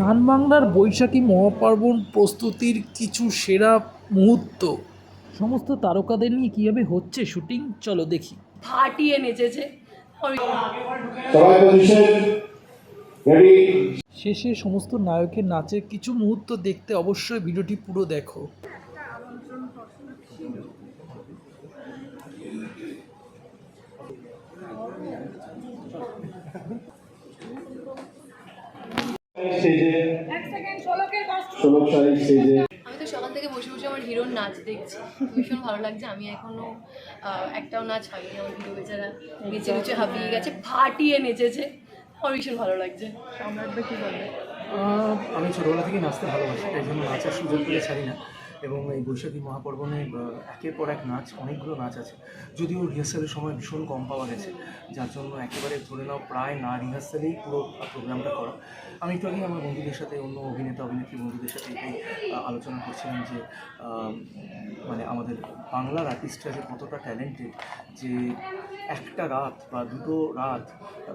সান বাংলার বৈশাখী মহাপার্বণ প্রস্তুতির কিছু সেরা মুহূর্ত। সমস্ত তারকাদের নিয়ে কীভাবে হচ্ছে শুটিং চলো দেখি। ফাটিয়ে নেচেছে। শেষে সমস্ত নায়কের নাচের কিছু মুহূর্ত দেখতে অবশ্যই ভিডিওটি পুরো দেখো। স্টেজে ষোলক শাড়ি স্টেজে আমি তো সকাল থেকে বসে বসে আমার হিরোর নাচ দেখছি। ভীষণ ভালো লাগছে। আমি এখনও আহ, একটাও নাচ হয়নি। আমার হিরো বেচারা নেচে নেচে হাঁপিয়ে গেছে ফাটিয়ে নেচেছে। আমার ভীষণ ভালো লাগছে। সম্রাটদা কি বলবে? আমি ছোটোবেলা থেকে নাচতে ভালোবাসি তাই জন্য নাচার সুযোগ পেলে ছাড়ি না। এবং এই বৈশাখী মহাপর্বণে একের পর এক নাচ, অনেকগুলো নাচ আছে। যদিও রিহার্সালের সময় ভীষণ কম পাওয়া গেছে, যার জন্য একেবারে ধরে নাও প্রায় না রিহার্সালেই পুরো প্রোগ্রামটা করা। আমি একটু আগে আমার বন্ধুদের সাথে, অন্য অভিনেতা, অভিনেত্রী বন্ধুদের সাথে এটাই আলোচনা করছিলাম যে মানে আমাদের বাংলার আর্টিস্টরা যে কতটা ট্যালেন্টেড যে একটা রাত বা দুটো রাত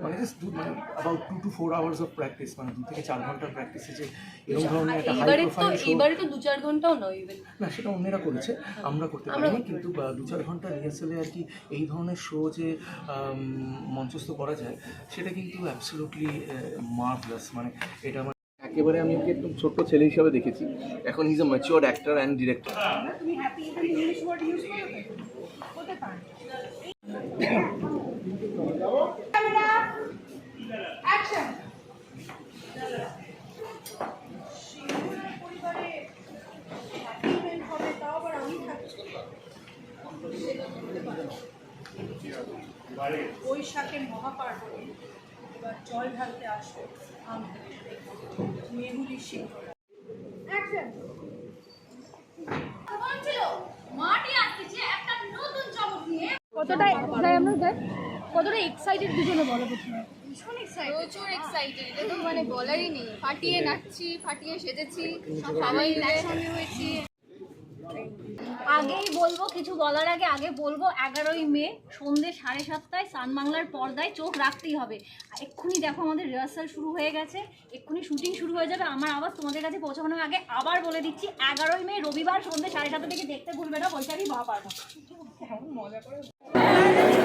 মানে জাস্ট মানে about two to four hours of practice মানে দু থেকে চার ঘণ্টার প্র্যাকটিসে যে এরকম ধরনের একটা হাই প্রোফাইল শো এইবারে তো দু চার ঘন্টাও নয় ইভেন না সেটা অন্যেরা করেছে আমরা করতে পারিনি কিন্তু বা, দু চার ঘণ্টা রিহার্সালে আর কি এই ধরনের শো যে মঞ্চস্থ করা যায় সেটা কিন্তু অ্যাবসলুটলি মার্ভলাস মানে এটা আমার একেবারে আমি ওকে একদম ছোট্ট ছেলে হিসাবে দেখেছি এখন is a mature actor and director বৈশাখের মহাপার্বণে এবার জল ঢালতে আসবে মেহুলি সিংহরা কতটা যাই আমরা যাই কতটা এক্সাইটেড দুজনে বলো প্রথমে। ভীষণ এক্সাইটেড প্রচুর এক্সাইটেড এটা তো মানে বলারই নেই। ফাটিয়ে নাচছি ফাটিয়ে সেজেছি সবাই একসঙ্গে হয়েছি। আগেই বলব কিছু বলার আগে আগে বলব এগারোই মে সন্ধ্যে সাড়ে সাতটায় সান বাংলার পর্দায় চোখ রাখতেই হবে। এক্ষুনি দেখো আমাদের রিহার্সাল শুরু হয়ে গেছে। এক্ষুনি শুটিং শুরু হয়ে যাবে। আমার আবার তোমাদের কাছে পৌঁছানোর আগে আবার বলে দিচ্ছি এগারোই মে রবিবার সন্ধ্যে সাড়ে সাতটা থেকে দেখতে ভুলবে না বৈশাখী মহাপার্বণ। মজা করে Amen.